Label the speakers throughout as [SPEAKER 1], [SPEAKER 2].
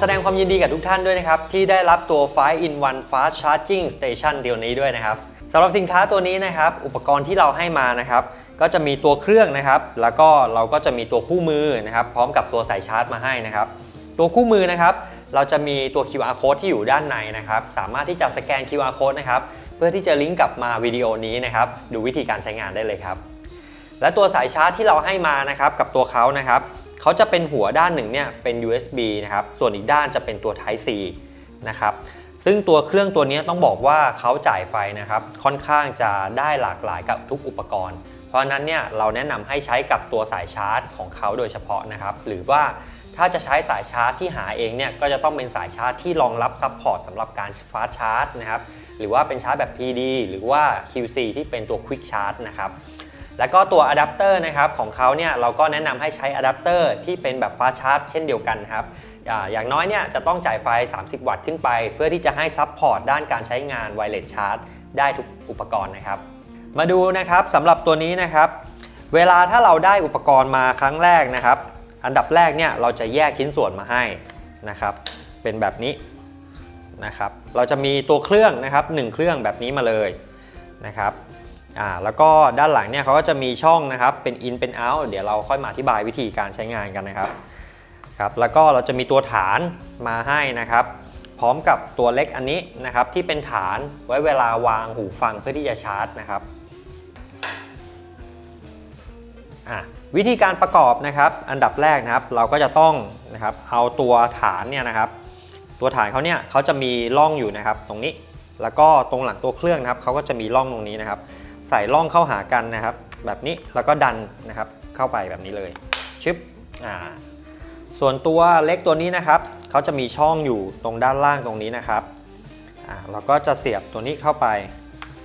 [SPEAKER 1] ขอแสดงความยินดีกับทุกท่านด้วยนะครับ ที่ได้รับตัว 5 in 1 fast charging station เดียวนี้ด้วยนะครับสำหรับสินค้าตัวนี้นะครับ อุปกรณ์ที่เราให้มานะครับ ก็จะมีตัวเครื่องนะครับ แล้วก็เราก็จะมีตัวคู่มือนะครับ พร้อมกับตัวสายชาร์จมาให้นะครับ ตัวคู่มือนะครับ เราจะมีตัว QR code ที่อยู่ด้านในนะครับ สามารถที่จะสแกน QR code นะครับ เพื่อที่จะลิงก์กลับมาวิดีโอนี้นะครับ ดูวิธีการใช้งานได้เลยครับ และตัวสายชาร์จที่เราให้มานะครับ กับตัวเขานะครับ เขาจะเป็นหัวด้านหนึ่งเนี่ยเป็น USB นะครับ ส่วนอีกด้านจะเป็นตัว Type C นะครับ ซึ่งตัวเครื่องตัวนี้ต้องบอกว่าเขาจ่ายไฟนะครับ ค่อนข้างจะได้หลากหลายกับทุกอุปกรณ์ เพราะนั้นเนี่ยเราแนะนำให้ใช้กับตัวสายชาร์จของเขาโดยเฉพาะนะครับ หรือว่าถ้าจะใช้สายชาร์จที่หาเองเนี่ยก็จะต้องเป็นสายชาร์จที่รองรับซัพพอร์ตสำหรับการฟาสชาร์จนะครับ หรือว่าเป็นชาร์จแบบ PD หรือว่า QC ที่เป็นตัว Quick Charge นะครับ แล้วก็ตัวอะแดปเตอร์นะครับของเขาเนี่ยเราก็แนะนำให้ใช้อะแดปเตอร์ที่เป็นแบบฟ้าชาร์จเช่นเดียวกันครับอย่างน้อยเนี่ยจะต้องจ่ายไฟ 30 วัตต์ขึ้นไป เพื่อที่จะให้ซัพพอร์ตด้านการใช้งานไวเลสชาร์จได้ทุกอุปกรณ์นะครับ มาดูนะครับสำหรับตัวนี้นะครับ เวลาถ้าเราได้อุปกรณ์มาครั้งแรกนะครับ อันดับแรกเนี่ยเราจะแยกชิ้นส่วนมาให้นะครับ เป็นแบบนี้นะครับ เราจะมีตัวเครื่องนะครับหนึ่งเครื่องแบบนี้มาเลยนะครับ อ่าแล้วก็ด้านหลังเนี่ยเขาก็จะมีช่องนะครับเป็น in เป็น out เดี๋ยวเราค่อยมาอธิบายวิธีการใช้งานกันนะครับครับแล้วก็เราจะมีตัวฐานมาให้นะครับ พร้อมกับตัวเล็กอันนี้นะครับที่เป็นฐานไว้เวลาวางหูฟังเพื่อที่จะชาร์จนะครับอะวิธีการประกอบนะครับอันดับแรกนะครับเราก็จะต้องนะครับเอาตัวฐานเนี่ยนะครับ ตัวฐานเขาเนี่ยเขาจะมีร่องอยู่นะครับตรงนี้ แล้วก็ตรงหลังตัวเครื่องนะครับเขาก็จะมีร่องตรงนี้นะครับ ใส่ร่องเข้าหากันนะครับ แบบนี้แล้วก็ดันนะครับเข้าไปแบบนี้เลยชึบอ่าส่วนตัวเล็กตัวนี้นะครับเขาจะมีช่องอยู่ตรงด้านล่างตรงนี้นะครับอ่าเราก็จะเสียบตัวนี้เข้าไป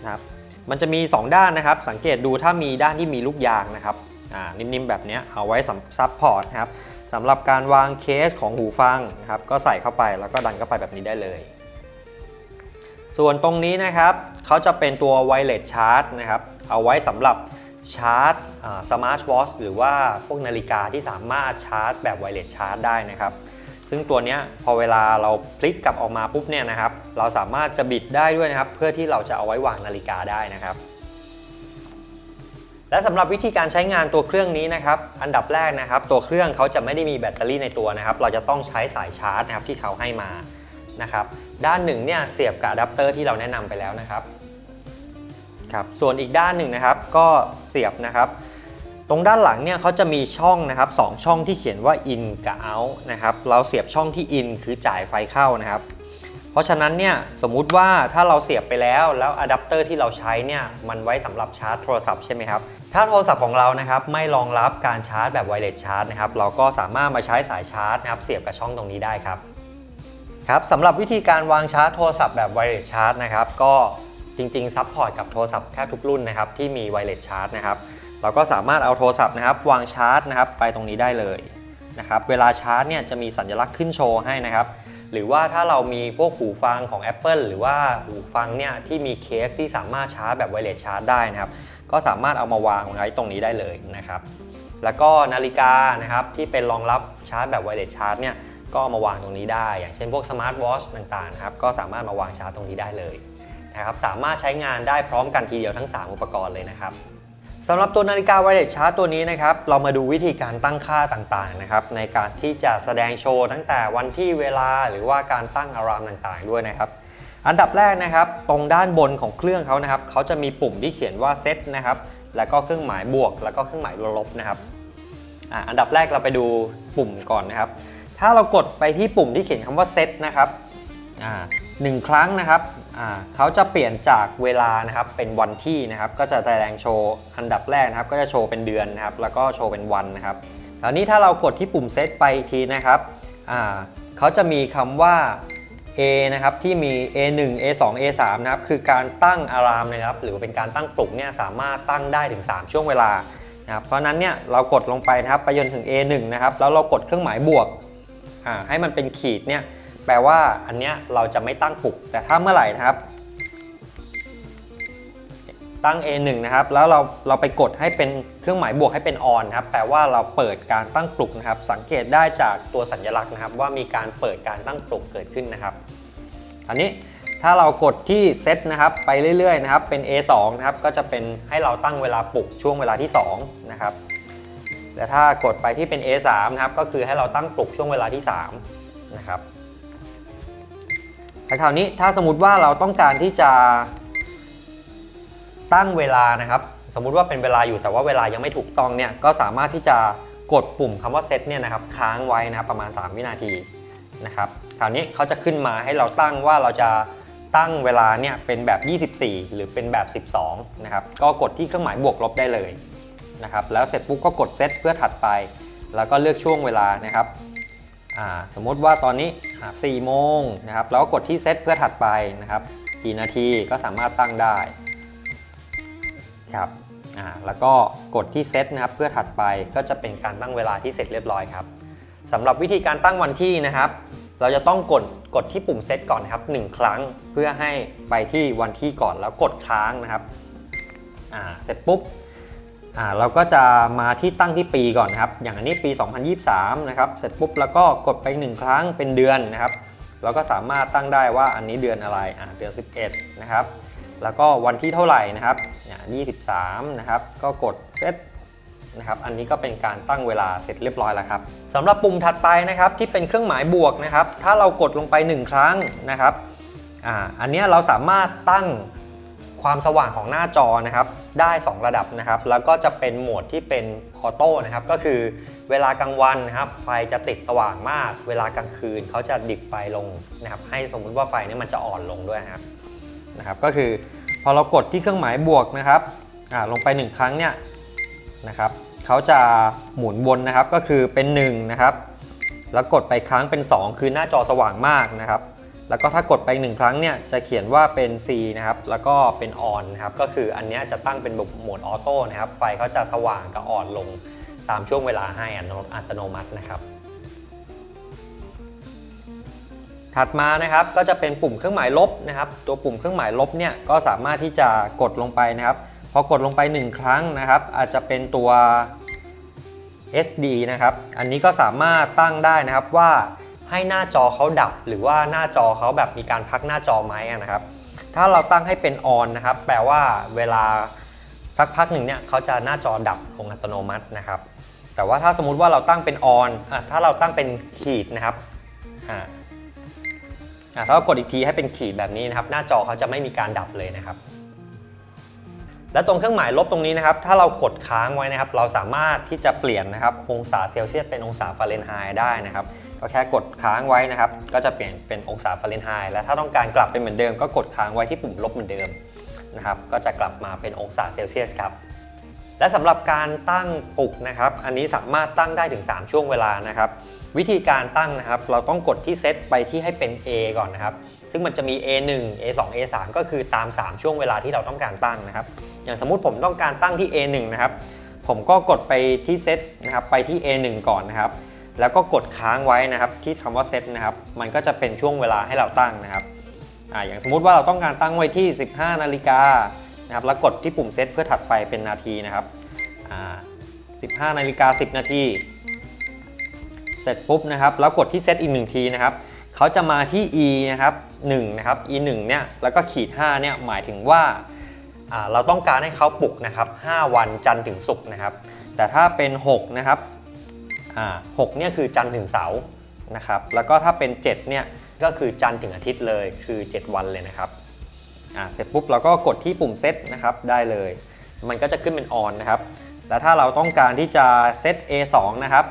[SPEAKER 1] นะครับมันจะมี 2 ด้านนะครับ สังเกตดูถ้ามีด้านที่มีลูกยางนะครับอ่านิ่มๆแบบนี้เอาไว้ซับพอร์ตนะครับสำหรับการวางเคสของหูฟังนะครับก็ใส่เข้าไปแล้วก็ดันเข้าไปแบบนี้ได้เลย ส่วนตรงนี้นะครับเขาจะเป็นตัวไวเลสชาร์จนะครับ เอาไว้สำหรับชาร์จสมาร์ทวอชหรือว่าพวกนาฬิกาที่สามารถชาร์จแบบไวเลสชาร์จได้นะครับ ซึ่งตัวนี้พอเวลาเราพลิกกลับออกมาปุ๊บเนี่ยนะครับ เราสามารถจะบิดได้ด้วยนะครับ เพื่อที่เราจะเอาไว้วางนาฬิกาได้นะครับและสำหรับวิธีการใช้งานตัวเครื่องนี้นะครับ อันดับแรกนะครับ ตัวเครื่องเขาจะไม่ได้มีแบตเตอรี่ในตัวนะครับ เราจะต้องใช้สายชาร์จนะครับที่เขาให้มา นะครับด้านหนึ่งเนี่ยเสียบกับอะแดปเตอร์ที่เราแนะนำไปแล้วนะครับครับส่วนอีกด้านหนึ่งนะครับก็เสียบนะครับ ตรงด้านหลังเนี่ยเขาจะมีช่องนะครับสองช่องที่เขียนว่า in กับ out นะครับเราเสียบช่องที่ in คือจ่ายไฟเข้านะครับ เพราะฉะนั้นเนี่ยสมมุติว่าถ้าเราเสียบไปแล้วแล้วอะแดปเตอร์ที่เราใช้เนี่ยมันไว้สำหรับชาร์จโทรศัพท์ใช่ไหมครับถ้าโทรศัพท์ของเรานะครับไม่รองรับการชาร์จแบบไวเลสชาร์จนะครับเราก็สามารถมาใช้สายชาร์จนะครับเสียบกับช่องตรงนี้ได้ครับ ครับสำหรับวิธีการวางชาร์จโทรศัพท์แบบไวเลสชาร์จนะครับก็จริงๆซัพพอร์ตกับโทรศัพท์แทบทุกรุ่นนะครับที่มีไวเลสชาร์จนะครับเราก็สามารถเอาโทรศัพท์นะครับวางชาร์จนะครับไปตรงนี้ได้เลยนะครับเวลาชาร์จเนี่ยจะมีสัญลักษณ์ขึ้นโชว์ให้นะครับหรือว่าถ้าเรามีพวกหูฟังของ Apple หรือว่าหูฟังเนี่ยที่มีเคสที่สามารถชาร์จแบบไวเลสชาร์จได้นะครับก็สามารถเอามาวางไว้ตรงนี้ได้เลยนะครับแล้วก็นาฬิกานะครับที่เป็นรองรับชาร์จแบบไวเลสชาร์จเนี่ย ก็มาวางตรงนี้ได้ อย่างเช่นพวกสมาร์ทวอชต่างๆครับก็สามารถมาวางชาร์จตรงนี้ได้เลยนะครับสามารถใช้งานได้พร้อมกันทีเดียวทั้ง 3 อุปกรณ์เลยนะครับสำหรับตัวนาฬิกาไวเลสชาร์จตัวนี้นะครับเรามาดูวิธีการตั้งค่าต่างๆนะครับในการที่จะแสดงโชว์ตั้งแต่วันที่เวลาหรือว่าการตั้งอะลามต่างๆ ด้วยนะครับ อันดับแรกนะครับตรงด้านบนของเครื่องเขานะครับเขาจะมีปุ่มที่เขียนว่าเซตนะครับแล้วก็เครื่องหมายบวก แล้วก็เครื่องหมายลบนะครับอันดับแรกเราไปดูปุ่มก่อนนะครับ ถ้าเรากดไปที่ปุ่มที่เขียนคำว่าเซตนะครับหนึ่งครั้งนะครับเขาจะเปลี่ยนจากเวลานะครับเป็นวันที่นะครับ ก็จะแสดงโชว์อันดับแรกนะครับ ก็จะโชว์เป็นเดือนนะครับ แล้วก็โชว์เป็นวันนะครับแล้วนี้ถ้าเรากดที่ปุ่มเซตไปอีกทีนะครับเขาจะมีคำว่า A นะครับที่มี A1 A2 A3 นะครับคือการตั้งอะลามนะครับ หรือเป็นการตั้งปลุกเนี่ยสามารถตั้งได้ถึง 3 ช่วงเวลานะครับเพราะฉะนั้นเนี่ยเรากดลงไปนะครับไปจนถึง A1 นะครับแล้วเรากดเครื่องหมายบวก อ่าให้มันเป็นขีดเนี่ยแปลว่าอันเนี้ยเราจะไม่ตั้งปลุก แต่ถ้าเมื่อไหร่นะครับ ตั้ง A1 นะครับ แล้วเราเราไปกดให้เป็นเครื่องหมายบวกให้เป็น on ครับ แปลว่าเราเปิดการตั้งปลุกนะครับ สังเกตได้จากตัวสัญลักษณ์นะครับ ว่ามีการเปิดการตั้งปลุกเกิดขึ้นนะครับ อันนี้ถ้าเรากดที่เซตนะครับไปเรื่อยๆนะครับเป็น A2 นะครับก็จะเป็นให้เราตั้งเวลาปลุกช่วงเวลาที่2นะครับ และถ้ากดไปที่เป็น A3 นะครับก็คือให้เราตั้งปลุกช่วงเวลาที่3นะครับแต่คราวนี้ถ้าสมมติว่าเราต้องการที่จะตั้งเวลานะครับ สมมุติว่าเป็นเวลาอยู่แต่ว่าเวลายังไม่ถูกต้องเนี่ยก็สามารถที่จะกดปุ่มคำว่าเซตเนี่ยนะครับค้างไว้นะครับประมาณ 3 วินาทีนะครับคราวนี้เขาจะขึ้นมาให้เราตั้งว่าเราจะตั้งเวลาเนี่ยเป็นแบบ 24 หรือเป็นแบบ 12 นะครับ ก็กดที่เครื่องหมายบวกลบได้เลย นะครับแล้วเสร็จปุ๊บก็กดเซตเพื่อถัดไป แล้วก็เลือกช่วงเวลานะครับสมมติว่าตอนนี้อ่า4โมงนะครับแล้วก็กดที่เซตเพื่อถัดไปนะครับ กี่นาทีก็สามารถตั้งได้ครับแล้วก็กดที่เซตนะครับเพื่อถัดไปก็จะเป็นการตั้งเวลาที่เสร็จเรียบร้อยครับสำหรับวิธีการตั้งวันที่นะครับ เราจะต้องกดกดที่ปุ่มเซตก่อนนะครับหนึ่งครั้งเพื่อให้ไปที่วันที่ก่อนแล้วกดค้างนะครับเสร็จปุ๊บ อ่าเราก็จะมาที่ตั้งที่ปีก่อนนะครับ อย่างอันนี้ปี 2023 นะครับ เสร็จปุ๊บแล้วก็กดไป 1 ครั้งเป็นเดือนนะครับ เราก็สามารถตั้งได้ว่าอันนี้เดือนอะไร อ่าเดือน 11 นะครับ แล้วก็วันที่เท่าไหร่นะครับเนี่ย23 นะครับ ก็กดเซตนะครับ อันนี้ก็เป็นการตั้งเวลาเสร็จเรียบร้อยแล้วครับสำหรับปุ่มถัดไปนะครับที่เป็นเครื่องหมายบวกนะครับ ถ้าเรากดลงไป 1 ครั้งนะครับ อ่า อันนี้เราสามารถตั้ง ความสว่างของหน้าจอนะครับได้ 2 ระดับนะครับ แล้วก็จะเป็นโหมดที่เป็นออโต้นะครับก็คือเวลากลางวันนะครับไฟจะติดสว่างมาก เวลากลางคืนเขาจะดิบไฟลงนะครับให้สมมุติว่าไฟนี้มันจะอ่อนลงด้วยนะครับนะครับก็คือพอเรากดที่เครื่องหมายบวกนะครับอ่าลงไป 1 ครั้งเนี่ยนะครับเขาจะหมุนวนนะครับก็คือเป็น1นะครับแล้วกดไปครั้งเป็น 2 คือหน้าจอสว่างมากนะครับ แล้วก็ถ้ากดไป1ครั้งเนี่ยจะเขียนว่าเป็น C นะครับ แล้วก็เป็น on นะครับ ก็คืออันนี้จะตั้งเป็นโหมดออโต้นะครับ ไฟเขาจะสว่างกับอ่อนลงตามช่วงเวลาให้อัตโนมัตินะครับ ถัดมานะครับก็จะเป็นปุ่มเครื่องหมายลบนะครับ ตัวปุ่มเครื่องหมายลบเนี่ยก็สามารถที่จะกดลงไปนะครับ พอกดลงไป 1 ครั้งนะครับ อาจจะเป็นตัว SD นะครับ อันนี้ก็สามารถตั้งได้นะครับว่า ให้หน้าจอเขาดับ หรือว่าหน้าจอเขาแบบมีการพักหน้าจอไหมนะครับ ถ้าเราตั้งให้เป็น on นนะครับ แปลว่าเวลาสักพักหนึ่งเนี่ยเขาจะหน้าจอดับลงอัตโนมัตินะครับ แต่ว่าถ้าสมมุติว่าเราตั้งเป็น on อะถ้าเราตั้งเป็นขีดนะครับอ่าอะถ้าเรากดอีกทีให้เป็นขีดแบบนี้นะครับ หน้าจอเขาจะไม่มีการดับเลยนะครับและตรงเครื่องหมายลบตรงนี้นะครับ ถ้าเรากดค้างไว้นะครับ เราสามารถที่จะเปลี่ยนนะครับ องศาเซลเซียสเป็นองศาฟาเรนไฮต์ได้นะครับ ก็แค่กดค้างไว้นะครับ ก็จะเปลี่ยนเป็นองศาฟาเรนไฮต์และถ้าต้องการกลับเป็นเหมือนเดิม ก็กดค้างไว้ที่ปุ่มลบเหมือนเดิมนะครับก็จะกลับมาเป็นองศาเซลเซียสครับและสำหรับการตั้งปลุกนะครับ อันนี้สามารถตั้งได้ถึง 3 ช่วงเวลานะครับ วิธีการตั้งนะครับ เราต้องกดที่เซตไปที่ให้เป็น A ก่อนนะครับ ซึ่งมันจะมี A1 A2 A3 ก็คือตาม 3 ช่วงเวลาที่เราต้องการตั้งนะครับ อย่างสมมุติผมต้องการตั้งที่ A1 นะครับ ผมก็กดไปที่เซตนะครับ ไปที่ A1 ก่อนนะครับ แล้วก็กดค้างไว้นะครับที่คำว่าเซตนะครับมันก็จะเป็นช่วงเวลาให้เราตั้งนะครับออย่างสมมุติว่าเราต้องการตั้งไว้ที่ 15 นาฬิกานะครับแล้วกดที่ปุ่มเซตเพื่อถัดไปเป็นนาทีนะครับ15 นาฬิกา 10 นาที เสร็จปุ๊บนะครับแล้วกดที่เซตอีกหนึ่งทีนะครับเขาจะมาที่ e นะครับ1นะครับ e 1เนี่ยแล้วก็ขีด5เนี่ยหมายถึงว่าเราต้องการให้เขาปลุกนะครับ 5 วันจันทร์ถึงศุกร์นะครับ แต่ถ้าเป็น 6 นะครับ อ่า6เนี่ยคือจันทร์ถึงเสาร์นะครับ แล้วก็ถ้าเป็น 7 เนี่ยก็คือจันทร์ถึงอาทิตย์เลยคือ 7 วันเลยนะครับอ่าเสร็จปุ๊บเราก็กดที่ปุ่มเซตนะครับได้เลย มันก็จะขึ้นเป็น on นนะครับ แล้วถ้าเราต้องการที่จะเซต A2 นะครับ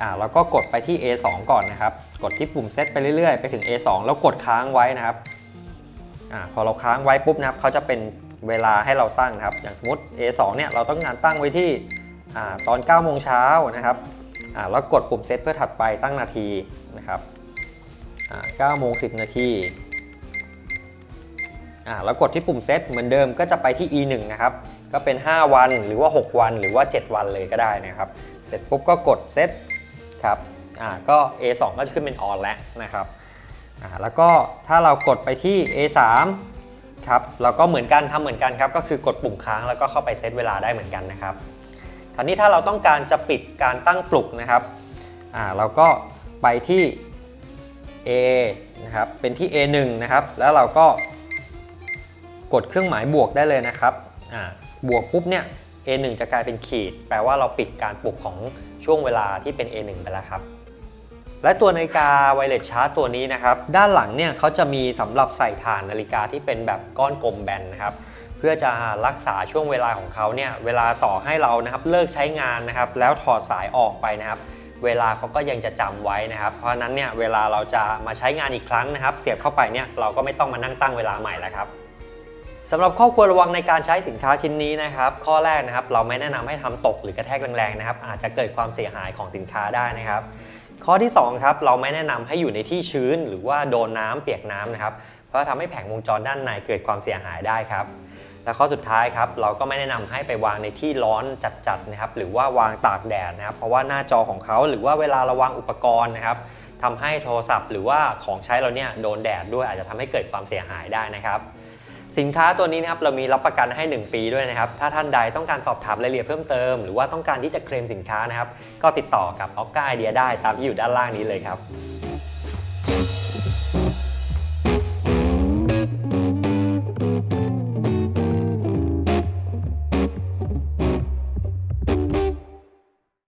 [SPEAKER 1] อ่าเราก็กดไปที่ A2 ก่อนนะครับ กดที่ปุ่มเซตไปเรื่อยๆ ไปถึง A2 แล้วกดค้างไว้นะครับอ่าพอเราค้างไว้ปุ๊บนะครับเขาจะเป็นเวลาให้เราตั้งนะครับ อย่างสมมติ A2 เนี่ยเราต้องการตั้งไว้ที่อ่าตอน9โมงเช้านะครับ แล้วกดปุ่มเซตเพื่อถัดไปตั้งนาทีนะครับอ่า9โมง10 นาทีอ่าแล้วกดที่ปุ่มเซตเหมือนเดิมก็จะไปที่ E1 นะครับ ก็เป็น 5 วันหรือว่า 6 วันหรือว่า 7 วันเลยก็ได้นะครับ เสร็จปุ๊บก็กดเซตครับอ่าก็ A2 ก็จะขึ้นเป็น on แล้วนะครับอ่าแล้วก็ถ้าเรากดไปที่ A3 ครับเราก็เหมือนกันทำเหมือนกันครับ ก็คือกดปุ่มค้างแล้วก็เข้าไปเซตเวลาได้เหมือนกันนะครับ ครานี้ถ้าเราต้องการจะปิดการตั้งปลุกนะครับอ่าเราก็ไปที่ A นะครับเป็นที่ A1 นะครับ แล้วเราก็กดเครื่องหมายบวกได้เลยนะครับอ่าบวกปุ๊บเนี่ย A1 จะกลายเป็นขีด แปลว่าเราปิดการปลุกของช่วงเวลาที่เป็น A1 ไปแล้วครับ และตัวนาฬิกาไวเลสชาร์จตัวนี้นะครับ ด้านหลังเนี่ยเขาจะมีสำหรับใส่ฐานนาฬิกาที่เป็นแบบก้อนกลมแบนนะครับ เพื่อจะรักษาช่วงเวลาของเขาเนี่ยเวลาต่อให้เรานะครับเลิกใช้งานนะครับ แล้วถอดสายออกไปนะครับ เวลาเขาก็ยังจะจำไว้นะครับ เพราะนั้นเนี่ยเวลาเราจะมาใช้งานอีกครั้งนะครับ เสียบเข้าไปเนี่ยเราก็ไม่ต้องมานั่งตั้งเวลาใหม่แล้วครับสำหรับข้อควรระวังในการใช้สินค้าชิ้นนี้นะครับ ข้อแรกนะครับ เราไม่แนะนำให้ทำตกหรือกระแทกแรงๆนะครับ อาจจะเกิดความเสียหายของสินค้าได้นะครับ ข้อที่2ครับเราไม่แนะนำให้อยู่ในที่ชื้น หรือว่าโดนน้ำเปียกน้ำนะครับ เพราะทำให้แผงวงจรด้านในเกิดความเสียหายได้ครับและข้อสุดท้ายครับเราก็ไม่แนะนำให้ไปวางในที่ร้อนจัดๆนะครับหรือว่าวางตากแดดนะครับเพราะว่าหน้าจอของเขาหรือว่าเวลาเราวางอุปกรณ์นะครับทำให้โทรศัพท์หรือว่าของใช้เราเนี่ยโดนแดดด้วยอาจจะทำให้เกิดความเสียหายได้นะครับสินค้าตัวนี้นะครับเรามีรับประกันให้ 1 ปีด้วยนะครับ ถ้าท่านใดต้องการสอบถามรายละเอียดเพิ่มเติม หรือว่าต้องการที่จะเคลมสินค้านะครับ ก็ติดต่อกับออกก้าไอเดียได้ตามที่อยู่ด้านล่างนี้เลยครับ